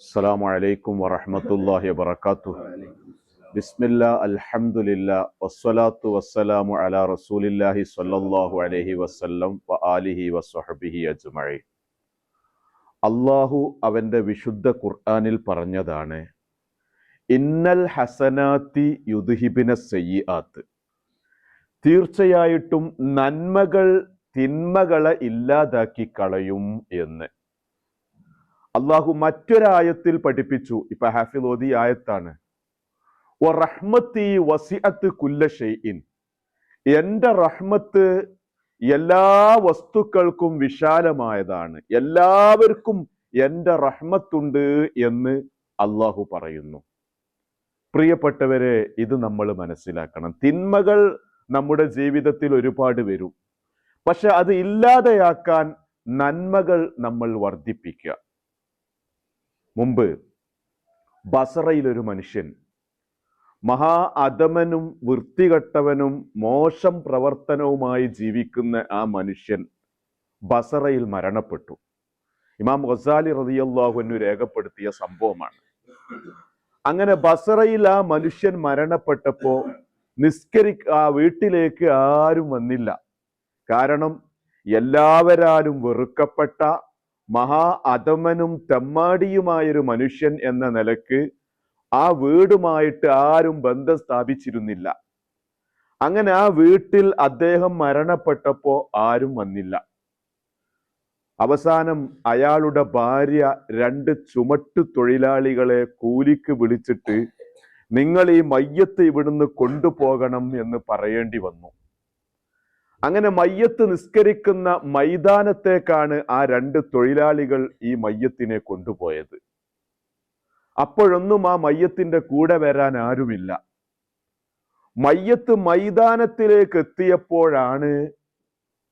السلام عليكم ورحمة الله وبركاته بسم الله الحمد لله والصلاة والسلام على رسول الله صلى الله عليه وسلم وآله وصحبه أجمعين അള്ളാഹു അവന്റെ വിശുദ്ധ ഖുർആനിൽ പറഞ്ഞതാണ് ഇന്നൽ ഹസനാത്തി യുദ്ഹിബിന സയ്യാത്ത് തീർച്ചയായിട്ടും നന്മകൾ തിന്മകളെ ഇല്ലാതാക്കി കളയും എന്ന് അള്ളാഹു മറ്റൊരായത്തിൽ പഠിപ്പിച്ചു. ഇപ്പൊ ഹാഫിൽ ആയത്താണ്. "വ റഹ്മത്തി വസിഅത്ത് കുല്ല ഷൈഇൻ. എന്റെ റഹ്മത്ത് എല്ലാ വസ്തുക്കൾക്കും വിശാലമായതാണ്. എല്ലാവർക്കും എന്റെ റഹ്മത്തുണ്ട് എന്ന് അള്ളാഹു പറയുന്നു. പ്രിയപ്പെട്ടവരെ ഇത് നമ്മൾ മനസ്സിലാക്കണം. തിന്മകൾ നമ്മുടെ ജീവിതത്തിൽ ഒരുപാട് വരും. പക്ഷെ അത് ഇല്ലാതെയാക്കാൻ നന്മകൾ നമ്മൾ വർദ്ധിപ്പിക്കുക. മുമ്പ് ബസറയിലൊരു മനുഷ്യൻ. മഹാ അധമനും വൃത്തികെട്ടവനും മോശം പ്രവർത്തനവുമായി ജീവിക്കുന്ന ആ മനുഷ്യൻ ബസറയിൽ മരണപ്പെട്ടു. ഇമാം ഗസാലി റതിയല്ലാഹുവിനു രേഖപ്പെടുത്തിയ സംഭവമാണ്. അങ്ങനെ ബസറയിൽ ആ മനുഷ്യൻ മരണപ്പെട്ടപ്പോ നിസ്കരി ആ വീട്ടിലേക്ക് ആരും വന്നില്ല. കാരണം എല്ലാവരാലും വെറുക്കപ്പെട്ട മഹാ അധമനും തെമ്മാടിയുമായൊരു മനുഷ്യൻ എന്ന നിലയ്ക്ക് ആ വീടുമായിട്ട് ആരും ബന്ധം സ്ഥാപിച്ചിരുന്നില്ല. അങ്ങനെ ആ വീട്ടിൽ അദ്ദേഹം മരണപ്പെട്ടപ്പോ ആരും വന്നില്ല. അവസാനം അയാളുടെ ഭാര്യ രണ്ട് ചുമട്ട് തൊഴിലാളികളെ കൂലിക്ക് വിളിച്ചിട്ട് നിങ്ങൾ ഈ മയ്യത്ത് ഇവിടുന്ന് കൊണ്ടുപോകണം എന്ന് പറയേണ്ടി വന്നു. അങ്ങനെ മയ്യത്ത് നിസ്കരിക്കുന്ന മൈതാനത്തേക്കാണ് ആ രണ്ട് തൊഴിലാളികൾ ഈ മയ്യത്തിനെ കൊണ്ടുപോയത്. അപ്പോഴൊന്നും ആ മയ്യത്തിന്റെ കൂടെ വരാൻ ആരുമില്ല. മയ്യത്ത് മൈതാനത്തിലേക്ക് എത്തിയപ്പോഴാണ്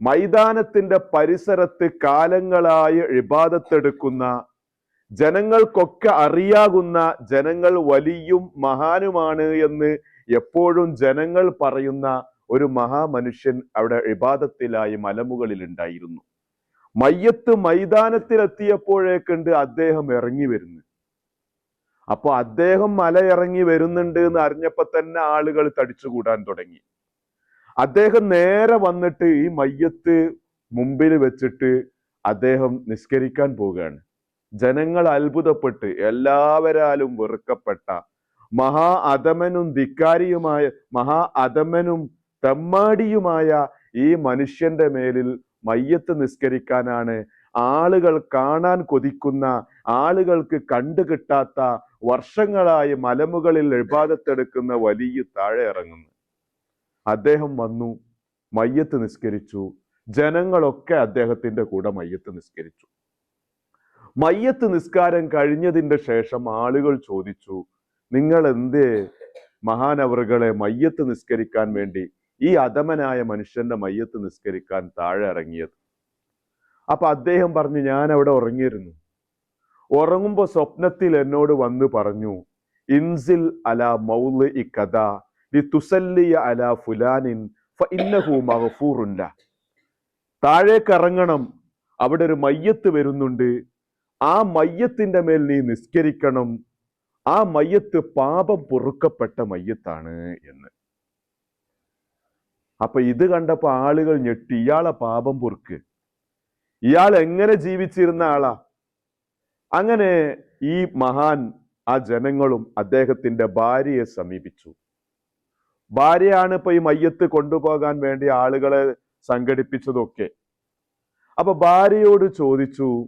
മൈതാനത്തിന്റെ പരിസരത്ത് കാലങ്ങളായി ഇബാദത്തെടുക്കുന്ന ജനങ്ങൾക്കൊക്കെ അറിയാകുന്ന ജനങ്ങൾ വലിയും മഹാനുമാണ് എന്ന് എപ്പോഴും ജനങ്ങൾ പറയുന്ന ഒരു മഹാമനുഷ്യൻ അവിടെ ഇബാദത്തിലായി മലമുകളിൽ ഉണ്ടായിരുന്നു മയ്യത്ത് മൈതാനത്തിലെത്തിയപ്പോഴേക്കുണ്ട് അദ്ദേഹം ഇറങ്ങി വരുന്നു അപ്പൊ അദ്ദേഹം മല ഇറങ്ങി വരുന്നുണ്ട് എന്ന് അറിഞ്ഞപ്പോ തന്നെ ആളുകൾ തടിച്ചുകൂടാൻ തുടങ്ങി. അദ്ദേഹം നേരെ വന്നിട്ട് ഈ മയ്യത്ത് മുമ്പിൽ വെച്ചിട്ട് അദ്ദേഹം നിസ്കരിക്കാൻ പോവുകയാണ്. ജനങ്ങൾ അത്ഭുതപ്പെട്ട് എല്ലാവരാലും വെറുക്കപ്പെട്ട മഹാ അധമനും ധിക്കാരിയുമായ മഹാ അധമനും തെമ്മാടിയുമായ ഈ മനുഷ്യന്റെ മേലിൽ മയ്യത്ത് നിസ്കരിക്കാനാണ് ആളുകൾ കാണാൻ കൊതിക്കുന്ന ആളുകൾക്ക് കണ്ടു കിട്ടാത്ത വർഷങ്ങളായി മലമുകളിൽ എഴുപാതത്തെടുക്കുന്ന വലിയ താഴെ ഇറങ്ങുന്നു. അദ്ദേഹം വന്നു മയ്യത്ത് നിസ്കരിച്ചു. ജനങ്ങളൊക്കെ അദ്ദേഹത്തിന്റെ കൂടെ മയ്യത്ത് നിസ്കരിച്ചു. മയ്യത്ത് നിസ്കാരം കഴിഞ്ഞതിന്റെ ശേഷം ആളുകൾ ചോദിച്ചു നിങ്ങൾ എന്തേ മഹാനവറുകളെ മയ്യത്ത് നിസ്കരിക്കാൻ വേണ്ടി ഈ അധമനായ മനുഷ്യന്റെ മയ്യത്ത് നിസ്കരിക്കാൻ താഴെ ഇറങ്ങിയത്. അപ്പൊ അദ്ദേഹം പറഞ്ഞു ഞാൻ അവിടെ ഉറങ്ങിയിരുന്നു. ഉറങ്ങുമ്പോ സ്വപ്നത്തിൽ എന്നോട് വന്ന് പറഞ്ഞു ഇൻസിൽ അല മൗൽ ഇ കഥ ലി തുസല്ലിയ അല ഫുലാനിൻ ഫഇന്നഹു മഗ്ഫൂറുല്ല താഴേക്ക് ഇറങ്ങണം. അവിടെ ഒരു മയ്യത്ത് വരുന്നുണ്ട്. ആ മയ്യത്തിന്റെ മേൽ നീ നിസ്കരിക്കണം. ആ മയ്യത്ത് പാപം പൊറുക്കപ്പെട്ട മയ്യത്താണ് എന്ന്. അപ്പൊ ഇത് കണ്ടപ്പോൾ ആളുകൾ ഞെട്ടി. ഇയാളെ പാപം പൊറുക്ക്. ഇയാൾ എങ്ങനെ ജീവിച്ചിരുന്ന ആളാ? അങ്ങനെ ഈ മഹാൻ ആ ജനങ്ങളും അദ്ദേഹത്തിന്റെ ഭാര്യയെ സമീപിച്ചു. ഭാര്യയാണ് ഇപ്പൊ ഈ മയ്യത്ത് കൊണ്ടുപോകാൻ വേണ്ടി ആളുകളെ സംഘടിപ്പിച്ചതൊക്കെ. അപ്പൊ ഭാര്യയോട് ചോദിച്ചു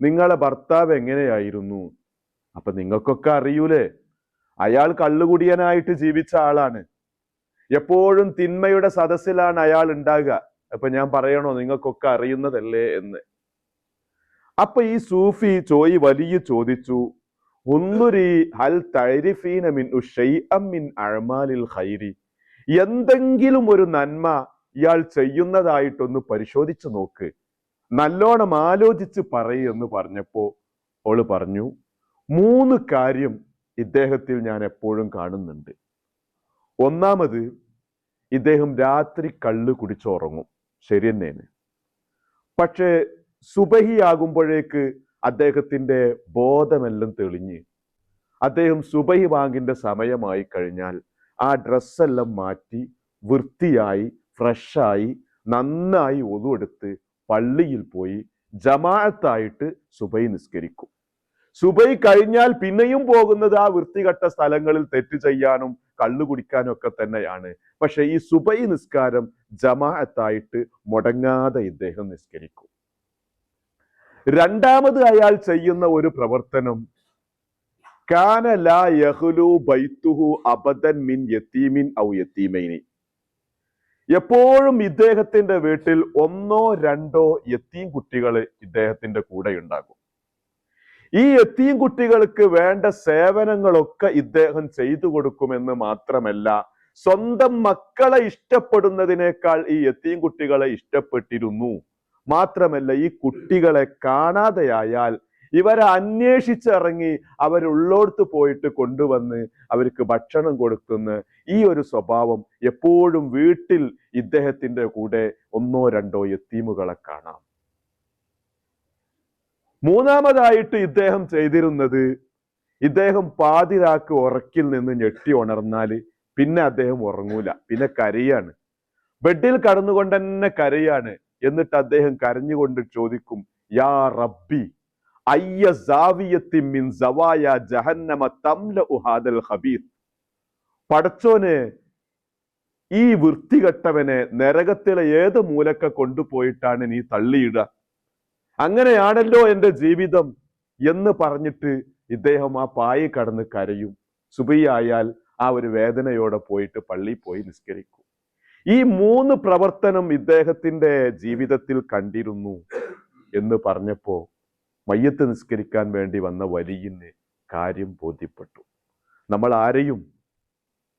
നിങ്ങളെ ഭർത്താവ് എങ്ങനെയായിരുന്നു? അപ്പൊ നിങ്ങൾക്കൊക്കെ അറിയൂലേ? അയാൾ കള്ളുകുടിയനായിട്ട് ജീവിച്ച ആളാണ്. എപ്പോഴും തിന്മയുടെ സദസ്സിലാണ് അയാൾ ഉണ്ടാകുക. അപ്പൊ ഞാൻ പറയണോ നിങ്ങൾക്കൊക്കെ അറിയുന്നതല്ലേ എന്ന്. അപ്പൊ ഈ സൂഫി ചോയി വലിയ ചോദിച്ചു ഹൽ മിൻ മിൻ എന്തെങ്കിലും ഒരു നന്മ ഇയാൾ ചെയ്യുന്നതായിട്ടൊന്ന് പരിശോധിച്ചു നോക്ക്. നല്ലോണം ആലോചിച്ച് പറയെന്ന് പറഞ്ഞപ്പോ അവൾ പറഞ്ഞു മൂന്ന് കാര്യം ഇദ്ദേഹത്തിൽ ഞാൻ എപ്പോഴും കാണുന്നുണ്ട്. ഒന്നാമത് ഇദ്ദേഹം രാത്രി കള്ള് കുടിച്ചുറങ്ങും. ശരി തന്നെയാണ്. പക്ഷേ സുബഹിയാകുമ്പോഴേക്ക് അദ്ദേഹത്തിന്റെ ബോധമെല്ലാം തെളിഞ്ഞ്. അദ്ദേഹം സുബഹി വാങ്ങിന്റെ സമയമായി കഴിഞ്ഞാൽ ആ ഡ്രസ്സെല്ലാം മാറ്റി വൃത്തിയായി ഫ്രഷായി നന്നായി ഒതുവെടുത്ത് പള്ളിയിൽ പോയി ജമാഅത്തായിട്ട് സുബൈ നിസ്കരിക്കും. സുബൈ കഴിഞ്ഞാൽ പിന്നെയും പോകുന്നത് ആ വൃത്തികെട്ട സ്ഥലങ്ങളിൽ തെറ്റ് ചെയ്യാനും കള്ളു കുടിക്കാനും ഒക്കെ തന്നെയാണ്. പക്ഷെ ഈ സുബൈ നിസ്കാരം ജമാഅത്തായിട്ട് മുടങ്ങാതെ ഇദ്ദേഹം നിസ്കരിക്കും. രണ്ടാമത് അയാൾ ചെയ്യുന്ന ഒരു പ്രവർത്തനം കാന ലാ യഹ്ലു ബൈത്തുഹു അബദൻ മിൻ യത്തീമിൻ ഔ യത്തീമൈനി എപ്പോഴും ഇദ്ദേഹത്തിന്റെ വീട്ടിൽ ഒന്നോ രണ്ടോ യത്തീം കുട്ടികൾ ഇദ്ദേഹത്തിന്റെ കൂടെ ഉണ്ടാകും ഈ എത്തിയും കുട്ടികൾക്ക് വേണ്ട സേവനങ്ങളൊക്കെ ഇദ്ദേഹം ചെയ്തു കൊടുക്കുമെന്ന് മാത്രമല്ല സ്വന്തം മക്കളെ ഇഷ്ടപ്പെടുന്നതിനേക്കാൾ ഈ എത്തിയും കുട്ടികളെ ഇഷ്ടപ്പെട്ടിരുന്നു. മാത്രമല്ല ഈ കുട്ടികളെ കാണാതെയായാൽ ഇവരെ അന്വേഷിച്ചിറങ്ങി അവരുള്ളോടത്ത് പോയിട്ട് കൊണ്ടുവന്ന് അവർക്ക് ഭക്ഷണം കൊടുക്കുന്ന ഈ ഒരു സ്വഭാവം എപ്പോഴും വീട്ടിൽ ഇദ്ദേഹത്തിന്റെ കൂടെ ഒന്നോ രണ്ടോ എത്തീമുകളെ കാണാം. മൂന്നാമതായിട്ട് ഇദ്ദേഹം ചെയ്തിരുന്നത് ഇദ്ദേഹം പാതിരാക്ക് ഉറക്കിൽ നിന്ന് ഞെട്ടി ഉണർന്നാൽ പിന്നെ അദ്ദേഹം ഉറങ്ങൂല പിന്നെ കരയാണ്. ബെഡിൽ കടന്നുകൊണ്ട് തന്നെ കരയാണ്. എന്നിട്ട് അദ്ദേഹം കരഞ്ഞുകൊണ്ട് ചോദിക്കും യാ റബ്ബി അയ്യ സാവിയത്തി മിൻ സവായ ജഹന്നമ തംല ഉഹാദൽ ഹബീർ പടച്ചോന് ഈ വൃത്തികെട്ടവനെ നരകത്തിലെ ഏത് മൂലക്ക കൊണ്ടുപോയിട്ടാണ് നീ തള്ളിയിടുക? അങ്ങനെയാണല്ലോ എന്റെ ജീവിതം എന്ന് പറഞ്ഞിട്ട് ഇദ്ദേഹം ആ പായി കടന്ന് കരയും. സുബിയായാൽ ആ ഒരു വേദനയോടെ പോയിട്ട് പള്ളി പോയി നിസ്കരിക്കും. ഈ മൂന്ന് പ്രവർത്തനം ഇദ്ദേഹത്തിന്റെ ജീവിതത്തിൽ കണ്ടിരുന്നു എന്ന് പറഞ്ഞപ്പോ മയ്യത്ത് നിസ്കരിക്കാൻ വേണ്ടി വന്ന വലിയന് കാര്യം ബോധ്യപ്പെട്ടു. നമ്മൾ ആരെയും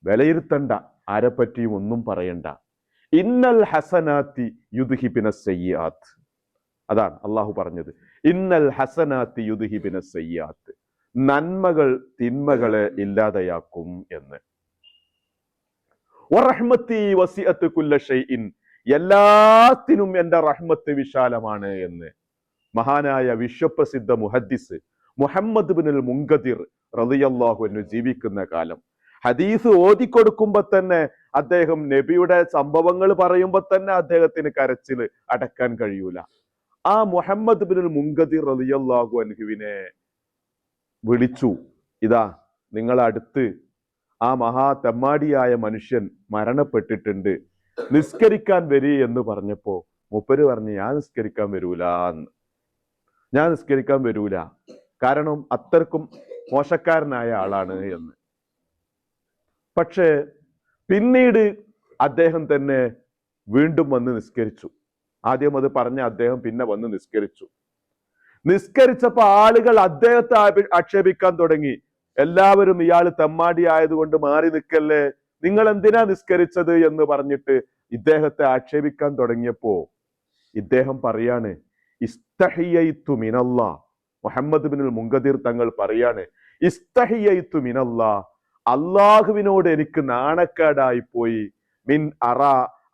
വിലയിരുത്തണ്ട ആരെപ്പറ്റിയും ഒന്നും പറയണ്ട. ഇന്നൽ ഹസനാത്തി യുദ്ഹിബിന സയ്യാത്ത്. അതാണ് അള്ളാഹു പറഞ്ഞത്. ഇന്നൽ ഹസനാത്തി യുദ്ഹിബിന സയ്യാത്ത്. നന്മകൾ തിന്മകളെ ഇല്ലാതെയാക്കും എന്ന്. എല്ലാത്തിനും എന്റെ റഹ്മത്ത് വിശാലമാണ് എന്ന്. മഹാനായ വിശ്വപ്രസിദ്ധ മുഹദ്ദിസ് മുഹമ്മദ് ബിനുൽ മുങ്കദിർ റളിയല്ലാഹു അൻഹു ജീവിക്കുന്ന കാലം. ഹദീസ് ഓതിക്കൊടുക്കുമ്പോ തന്നെ അദ്ദേഹം നബിയുടെ സംഭവങ്ങൾ പറയുമ്പോ തന്നെ അദ്ദേഹത്തിന് കരച്ചിൽ അടക്കാൻ കഴിയൂല. ആ മുഹമ്മദ് ബിനുൽ മുങ്കതിർ റളിയല്ലാഹു അൻഹുവിനെ വിളിച്ചു. ഇതാ നിങ്ങളടുത്ത് ആ മഹാ തെമ്മാടിയായ മനുഷ്യൻ മരണപ്പെട്ടിട്ടുണ്ട്. നിസ്കരിക്കാൻ വരി എന്ന് പറഞ്ഞപ്പോ മുപ്പര് പറഞ്ഞ് ഞാൻ നിസ്കരിക്കാൻ വരൂല എന്ന്. ഞാൻ നിസ്കരിക്കാൻ വരൂല. കാരണം അത്രക്കും മോശക്കാരനായ ആളാണ് എന്ന്. പക്ഷേ പിന്നീട് അദ്ദേഹം തന്നെ വീണ്ടും വന്ന് നിസ്കരിച്ചു. ആദ്യം അത് പറഞ്ഞ അദ്ദേഹം പിന്നെ വന്ന് നിസ്കരിച്ചു. നിസ്കരിച്ചപ്പോൾ ആളുകൾ അദ്ദേഹത്തെ ആക്ഷേപിക്കാൻ തുടങ്ങി. എല്ലാവരും ഇയാൾ തെമ്മാടി ആയതുകൊണ്ട് മാറി നിൽക്കല്ലേ? നിങ്ങൾ എന്തിനാ നിസ്കരിച്ചത് എന്ന് പറഞ്ഞിട്ട് ഇദ്ദേഹത്തെ ആക്ഷേപിക്കാൻ തുടങ്ങിയപ്പോ ഇദ്ദേഹം പറയാണ് ഇസ്തഹിയു മിനല്ലാ. മുഹമ്മദ് ബിനുൽ മുങ്കദീർ തങ്ങൾ പറയാണ് ഇസ്തഹിയു മിനല്ലാ. അള്ളാഹുവിനോട് എനിക്ക് നാണക്കേടായി പോയി മിൻ അറ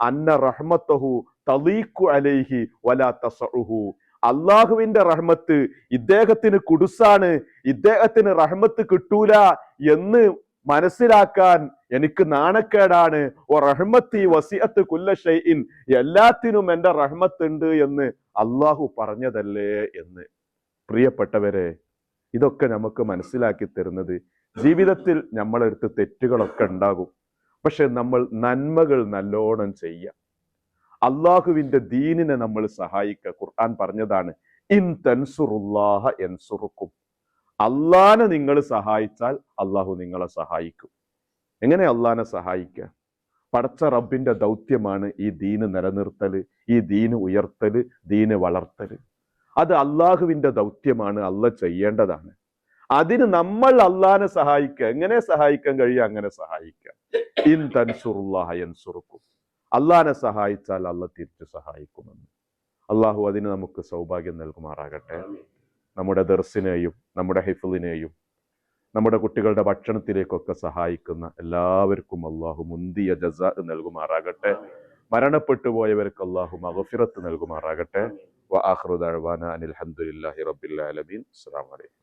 അന്ന റഹ്മത്തഹു തലീഖു അലൈഹി വലാ തസഉഹു. അള്ളാഹുവിന്റെ റഹ്മത്ത് ഇദ്ദേഹത്തിന് കുടുസാണ് ഇദ്ദേഹത്തിന് റഹ്മത്ത് കിട്ടൂല എന്ന് മനസ്സിലാക്കാൻ എനിക്ക് നാണക്കേടാണ്. ഓ റഹ്മത്തി വസിയത്ത് കുല്ല ഷൈഇൻ. എല്ലാത്തിനും എന്റെ റഹ്മത്ത് ഉണ്ട് എന്ന് അള്ളാഹു പറഞ്ഞതല്ലേ എന്ന്. പ്രിയപ്പെട്ടവരെ ഇതൊക്കെ നമുക്ക് മനസ്സിലാക്കി തരുന്നത് ജീവിതത്തിൽ നമ്മളെടുത്ത് തെറ്റുകളൊക്കെ ഉണ്ടാകും. പക്ഷെ നമ്മൾ നന്മകൾ നല്ലോണം ചെയ്യുക. അള്ളാഹുവിന്റെ ദീനിനെ നമ്മൾ സഹായിക്കുക ഖുർആൻ പറഞ്ഞതാണ് ഇൻ തൻസുറുല്ലാഹ എൻസുറുക്കും അള്ളാനെ നിങ്ങൾ സഹായിച്ചാൽ അള്ളാഹു നിങ്ങളെ സഹായിക്കും. എങ്ങനെ അള്ളാനെ സഹായിക്കുക പടച്ച റബ്ബിന്റെ ദൗത്യമാണ് ഈ ദീന് നിലനിർത്തൽ ഈ ദീന് ഉയർത്തൽ ദീന് വളർത്തൽ അത് അള്ളാഹുവിന്റെ ദൗത്യമാണ് അല്ല ചെയ്യേണ്ടതാണ്. അതിന് നമ്മൾ അള്ളാനെ സഹായിക്കുക എങ്ങനെ സഹായിക്കാൻ കഴിയുക? അങ്ങനെ സഹായിക്കുക ഇൻ തൻസുറുല്ലാഹ എൻസുറുക്കും അള്ളാനെ സഹായിച്ചാൽ അല്ല തിരിച്ചു സഹായിക്കുമെന്ന്. അള്ളാഹു അതിന് നമുക്ക് സൗഭാഗ്യം നൽകുമാറാകട്ടെ. നമ്മുടെ ദർസിനെയും നമ്മുടെ ഹിഫിലിനെയും നമ്മുടെ കുട്ടികളുടെ ഭക്ഷണത്തിലേക്കൊക്കെ സഹായിക്കുന്ന എല്ലാവർക്കും അള്ളാഹു മുന്തിയ ജസ നൽകുമാറാകട്ടെ. മരണപ്പെട്ടു പോയവർക്ക് അള്ളാഹു മഹഫിറത്ത് നൽകുമാറാകട്ടെ. വ ദഅവാന അനിൽ ഹംദുലില്ലാഹി റബ്ബിൽ ആലമീൻ. അസ്സലാമു അലൈക്കും.